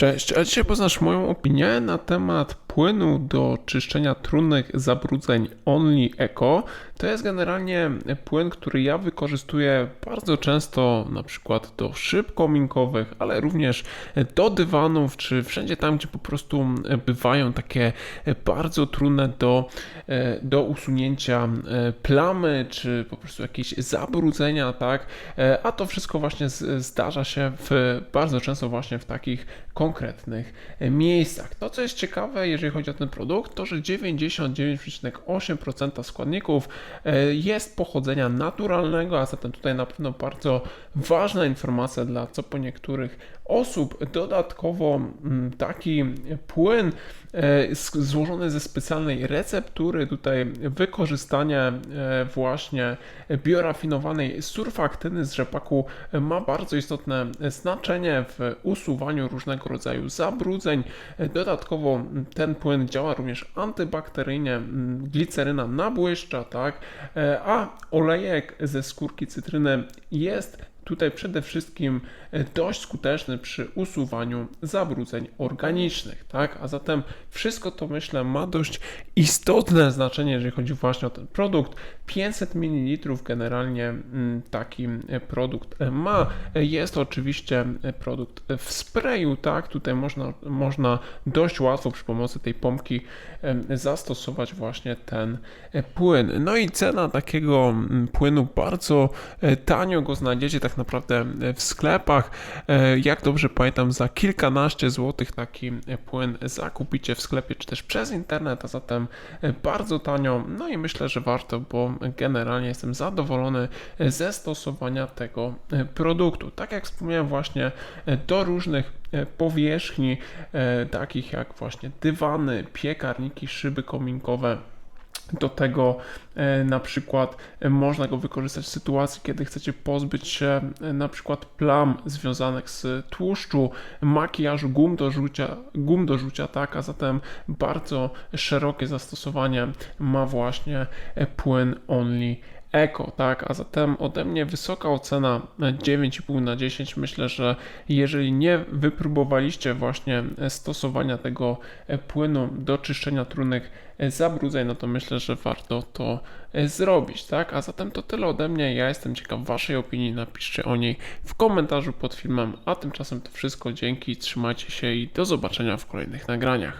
Cześć, a dzisiaj poznasz moją opinię na temat płynu do czyszczenia trudnych zabrudzeń Only Eco. To jest generalnie płyn, który ja wykorzystuję bardzo często, na przykład do szyb kominkowych, ale również do dywanów, czy wszędzie tam, gdzie po prostu bywają takie bardzo trudne do, do usunięcia plamy, czy po prostu jakieś zabrudzenia, tak? A to wszystko właśnie zdarza się w, bardzo często właśnie w takich konkretnych miejscach. To, co jest ciekawe, jeżeli chodzi o ten produkt, to że 99,8% składników e, jest pochodzenia naturalnego, a zatem tutaj na pewno bardzo ważna informacja dla co po niektórych osób. Dodatkowo mm, taki płyn e, złożony ze specjalnej receptury, tutaj wykorzystanie e, właśnie biorafinowanej surfaktyny z rzepaku ma bardzo istotne znaczenie w usuwaniu różnego rodzaju zabrudzeń. Dodatkowo ten płyn działa również antybakteryjnie, mm, gliceryna nabłyszcza, tak, E, a olejek ze skórki cytryny jest tutaj przede wszystkim e, dość skuteczny przy usuwaniu zabrudzeń organicznych, tak? A zatem wszystko to myślę ma dość istotne znaczenie, jeżeli chodzi właśnie o ten produkt. 500 ml generalnie mm, taki e, produkt e, ma. Jest to oczywiście produkt w sprayu, tak? Tutaj można, można dość łatwo przy pomocy tej pompki zastosować właśnie ten płyn. No i cena takiego mm, płynu bardzo tanio go znajdziecie tak naprawdę e, w sklepach. E, Jak dobrze pamiętam, za kilkanaście złotych taki e, płyn zakupicie w sklepie czy też przez internet, a zatem bardzo tanio. No i myślę, że warto, bo generalnie jestem zadowolony ze stosowania tego produktu. Tak jak wspomniałem właśnie do różnych powierzchni, takich jak właśnie dywany, piekarniki, szyby kominkowe. Do tego e, na przykład e, można go wykorzystać w sytuacji, kiedy chcecie pozbyć się e, na przykład plam związanych z tłuszczu, makijażu, gum do rzucia, gum do rzucia, tak, a zatem bardzo szerokie zastosowanie ma właśnie płyn Only Eko, tak, a zatem ode mnie wysoka ocena e, 9,5 na 10. Myślę, że jeżeli nie wypróbowaliście właśnie e, stosowania tego e, płynu do czyszczenia trudnych e, zabrudzeń, no to myślę, że warto to e, zrobić, tak? A zatem to tyle ode mnie. Ja jestem ciekaw Waszej opinii. Napiszcie o niej w komentarzu pod filmem. A tymczasem to wszystko. Dzięki, trzymajcie się i do zobaczenia w kolejnych nagraniach.